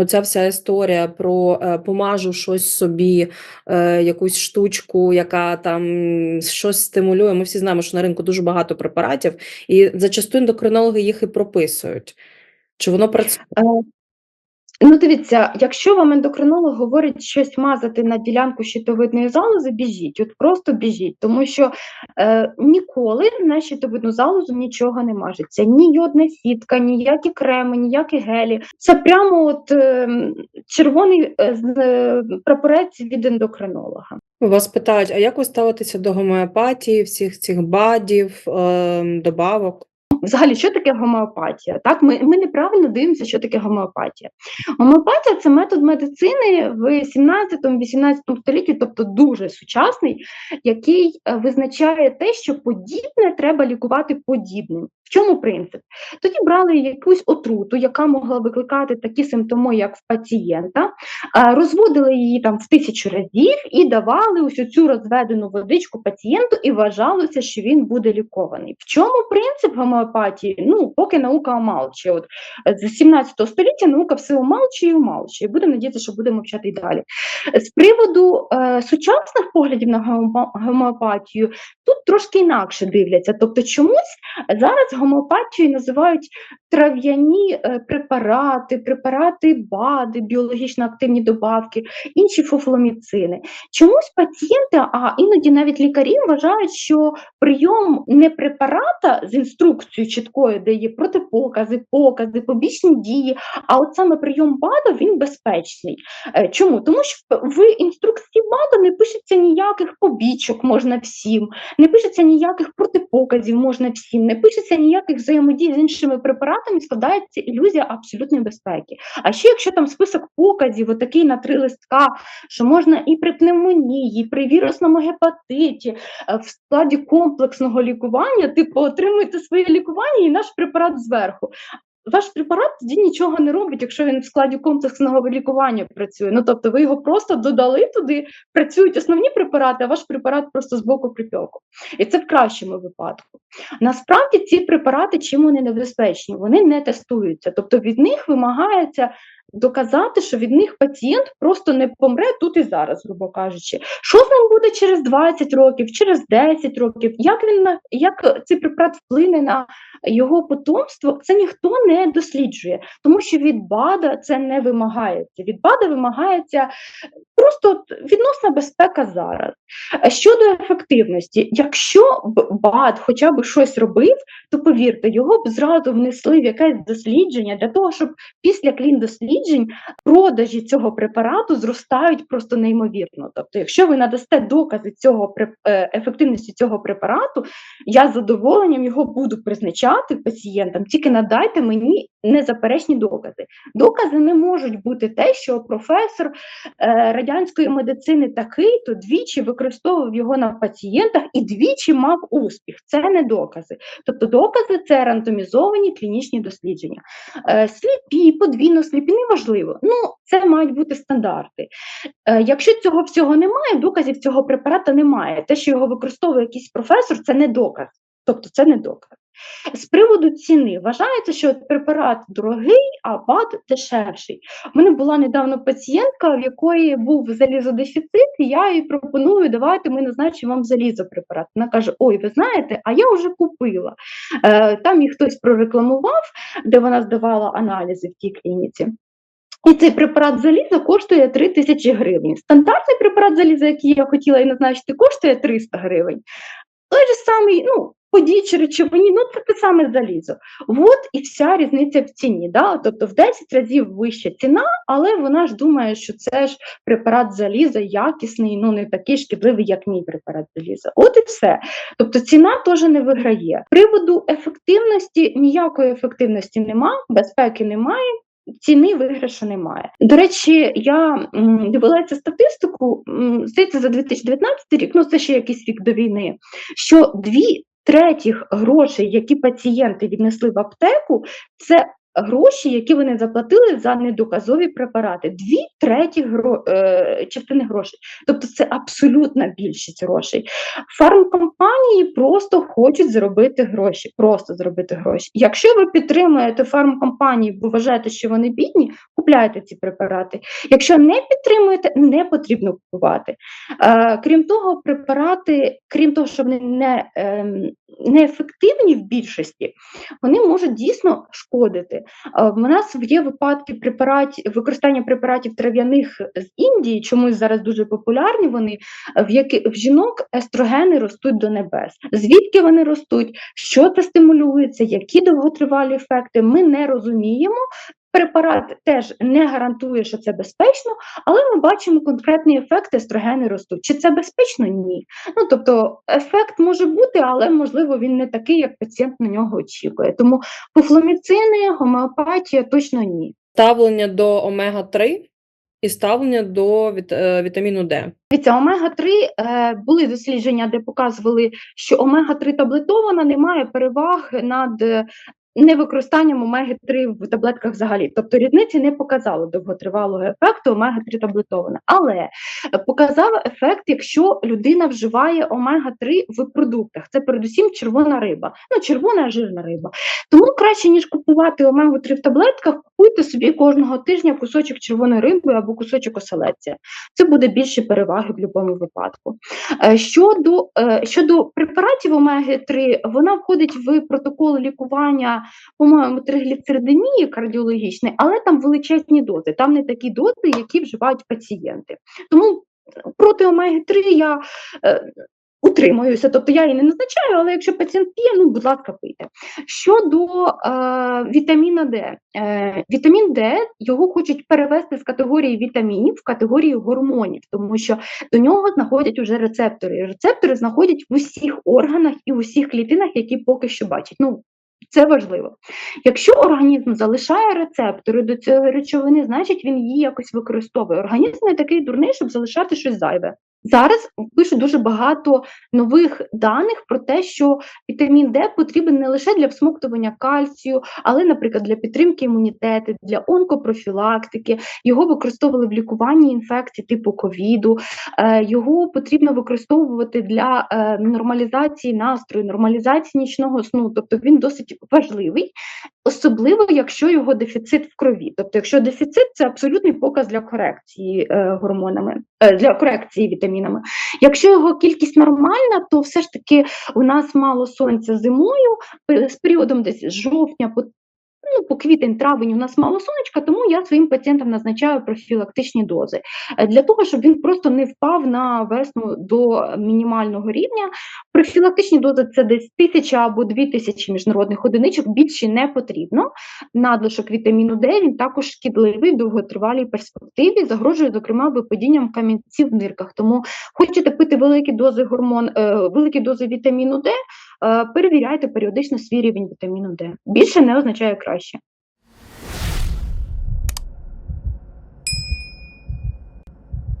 Оця вся історія про, е, помажу щось собі, е, якусь штучку, яка там щось стимулює. Ми всі знаємо, що на ринку дуже багато препаратів, і зачасту ендокринологи їх і прописують. Чи воно працює? Е, ну, дивіться, якщо вам ендокринолог говорить щось мазати на ділянку щитовидної залози, біжіть, от просто біжіть, тому що е, ніколи на щитовидну залозу нічого не мажеться. Ні йодна сітка, ніякі креми, ніякі гелі. Це прямо от е, червоний е, е, прапорець від ендокринолога. Вас питають, а як ви ставитеся до гомеопатії, всіх цих БАДів, ем, добавок? Взагалі, що таке гомеопатія? Так, ми, ми неправильно дивимося, що таке гомеопатія. Гомеопатія це метод медицини в 17-18 столітті, тобто дуже сучасний, який е, визначає те, що подібне треба лікувати подібним. В чому принцип? Тоді брали якусь отруту, яка могла викликати такі симптоми, як в пацієнта, розводили її там в тисячу разів і давали ось цю розведену водичку пацієнту, і вважалося, що він буде лікований. В чому принцип гомеопатії? Ну, поки наука омалчує. От е, з 17 століття наука все омалчує і омалчує. Будемо надіятися, що будемо вчати й далі. З приводу е, сучасних поглядів на гомеопатію, тут трошки інакше дивляться. Тобто, чомусь зараз гомеопатією називають трав'яні е, препарати, препарати БАДи, біологічно активні добавки, інші фуфломіцини. Чомусь пацієнти, а іноді навіть лікарі вважають, що прийом не препарата з інструкцією чіткою, де є протипокази, покази, побічні дії, а от саме прийом БАДу він безпечний. Е, Чому? Тому що в інструкції БАДу не пишеться ніяких побічок можна всім, не пишеться ніяких протипоказів можна всім, не пишеться ніяких взаємодій з іншими препаратами, складається ілюзія абсолютної безпеки. А ще якщо там список показів, отакий на три листка, що можна і при пневмонії, і при вірусному гепатиті, е, в складі комплексного лікування, типу, отримуєте своє лікування і наш препарат зверху. Ваш препарат тоді нічого не робить, якщо він в складі комплексного лікування працює. Ну тобто ви його просто додали туди, працюють основні препарати, а ваш препарат просто з боку припеку. І це в кращому випадку. Насправді ці препарати чим вони небезпечні? Вони не тестуються, тобто від них вимагається доказати, що від них пацієнт просто не помре тут і зараз, грубо кажучи. Що з ним буде через 20 років, через 10 років? Як він як цей препарат вплине на його потомство? Це ніхто не досліджує, тому що від БАДа це не вимагається. Від БАДа вимагається просто відносна безпека зараз. Щодо ефективності, якщо б БАД хоча б щось робив, то повірте, його б зразу внесли в якесь дослідження для того, щоб після клін-досліджень продажі цього препарату зростають просто неймовірно. Тобто, якщо ви надасте докази цього е, ефективності цього препарату, я з задоволенням його буду призначати пацієнтам, тільки надайте мені незаперечні докази. Докази не можуть бути те, що професор е, радянської медицини такий, то двічі використовував його на пацієнтах і двічі мав успіх. Це не докази. Тобто докази це рандомізовані клінічні дослідження. Е, сліпі, подвійно сліпі, неважливо. Ну, це мають бути стандарти. Е, якщо цього всього немає, доказів цього препарата немає. Те, що його використовує якийсь професор, це не доказ. Тобто це не доказ. З приводу ціни вважається, що препарат дорогий, а БАД дешевший. У мене була недавно пацієнтка, в якої був залізодефіцит, і я їй пропоную, давайте ми назначимо вам залізопрепарат. Вона каже: Ой, ви знаєте, а я вже купила. Е, там їх хтось прорекламував, де вона здавала аналізи в тій клініці. І цей препарат заліза коштує 3 тисячі гривень. Стандартний препарат заліза, який я хотіла і назначити, коштує 300 гривень. Той же самий, ну, по діючій речовині, ну це те саме залізо. От і вся різниця в ціні. Да? Тобто в 10 разів вища ціна, але вона ж думає, що це ж препарат заліза якісний, ну не такий шкідливий, як мій препарат заліза. От і все. Тобто ціна теж не виграє. Приводу ефективності ніякої ефективності немає, безпеки немає. Ціни виграшу немає. До речі, я дивилася дивилася статистику, здається, за 2019 рік, ну це ще якийсь рік до війни, що дві третіх грошей, які пацієнти віднесли в аптеку, це гроші, які вони заплатили за недоказові препарати. Дві треті гро, е, частини грошей. Тобто це абсолютна більшість грошей. Фармкомпанії просто хочуть заробити гроші, просто заробити гроші. Якщо ви підтримуєте фармкомпанії, бо вважаєте, що вони бідні, купляйте ці препарати. Якщо не підтримуєте, не потрібно купувати. Е, крім того, препарати, крім того, що вони не, ем, неефективні в більшості, вони можуть дійсно шкодити. Е, В нас є випадки препаратів, використання препаратів трав'яних з Індії, чомусь зараз дуже популярні вони, в які в жінок естрогени ростуть до небес. Звідки вони ростуть, що це стимулюється, які довготривалі ефекти, ми не розуміємо. Препарат теж не гарантує, що це безпечно, але ми бачимо конкретний ефект, естрогени ростуть. Чи це безпечно? Ні. Ну тобто ефект може бути, але можливо він не такий, як пацієнт на нього очікує. Тому пофломіцини, гомеопатія точно ні. Ставлення до омега-3 і ставлення до віт- е, вітаміну Д. Дивіться, омега-3 е, були дослідження, де показували, що омега-3 таблетована не має переваг над е, невикористанням омеги-3 в таблетках взагалі. Тобто різниці не показало довготривалого ефекту омега-3 таблетована. Але показав ефект, якщо людина вживає омега-3 в продуктах. Це передусім червона риба, ну червона жирна риба. Тому краще, ніж купувати омегу-3 в таблетках, купуйте собі кожного тижня кусочок червоної риби або кусочок оселедця. Це буде більші переваги в будь-якому випадку. Е, Щодо, е, щодо препаратів омеги-3, вона входить в протокол лікування, по-моєму, тригліцеридемії кардіологічної, але там величезні дози. Там не такі дози, які вживають пацієнти. Тому проти омеги-3 я е, утримуюся, тобто я її не назначаю, але якщо пацієнт п'є, ну, будь ласка, пийте. Щодо е, вітаміна Д, е, вітамін Д його хочуть перевести з категорії вітамінів в категорію гормонів, тому що до нього знаходять уже рецептори. Рецептори знаходять в усіх органах і в усіх клітинах, які поки що бачать. Ну, це важливо. Якщо організм залишає рецептори до цієї речовини, значить він її якось використовує. Організм не такий дурний, щоб залишати щось зайве. Зараз пишуть дуже багато нових даних про те, що вітамін Д потрібен не лише для всмоктування кальцію, але, наприклад, для підтримки імунітету, для онкопрофілактики. Його використовували в лікуванні інфекцій типу ковіду. Е, Його потрібно використовувати для е, нормалізації настрою, нормалізації нічного сну. Тобто він досить важливий, особливо якщо його дефіцит в крові. Тобто, якщо дефіцит це абсолютний показ для корекції е, гормонами, для корекції вітамінами. Якщо його кількість нормальна, то все ж таки у нас мало сонця зимою, е, з періодом десь жовтня по ну, по квітень, травень у нас мало сонечка, тому я своїм пацієнтам назначаю профілактичні дози Е, для того, щоб він просто не впав на весну до мінімального рівня. Профілактичні дози це десь тисяча або дві тисячі міжнародних одиничок. Більше не потрібно. Надлишок вітаміну Д він також шкідливий в довготривалій перспективі, загрожує зокрема випадінням камінців в нирках. Тому хочете пити великі дози гормон, е, великі дози вітаміну Д, перевіряйте періодично свій рівень вітаміну Д. Більше не означає краще.